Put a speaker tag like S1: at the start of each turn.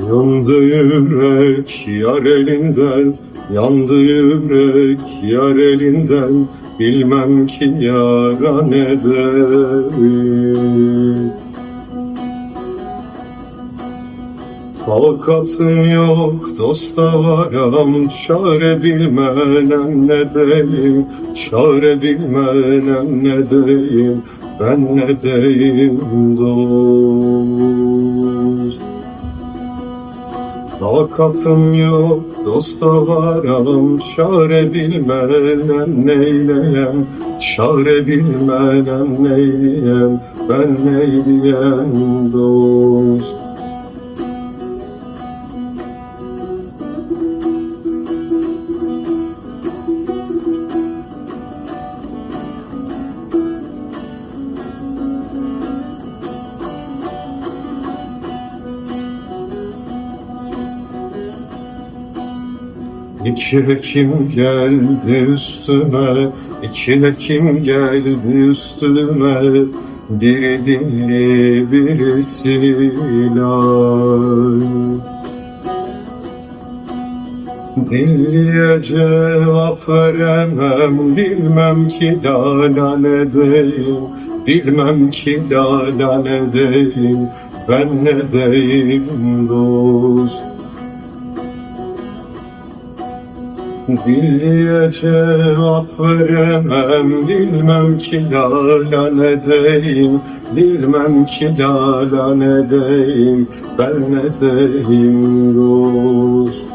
S1: Yandı yürek yar elinden, yandı yürek yar elinden, bilmem ki yara ne derim. Takatım yok dosta varam Çare bilmenem ne deyim Çare bilmenem ne deyim Ben ne deyim dost Takatım yok dosta varam Çare bilmenem neyleyem? Çare bilmenem neyleyem Ben neyleyem dost İki hekim geldi üstüme, iki hekim geldi üstüme, biri dilli, birisi lal. Dilliye cevap veremem, bilmem ki lala ne deyim, bilmem ki lala ne deyim, ben ne deyim dost. Dilliye cevap veremem. Bilmem ki lala ne deyim. Bilmem ki lala ne deyim. Ben ne deyim dost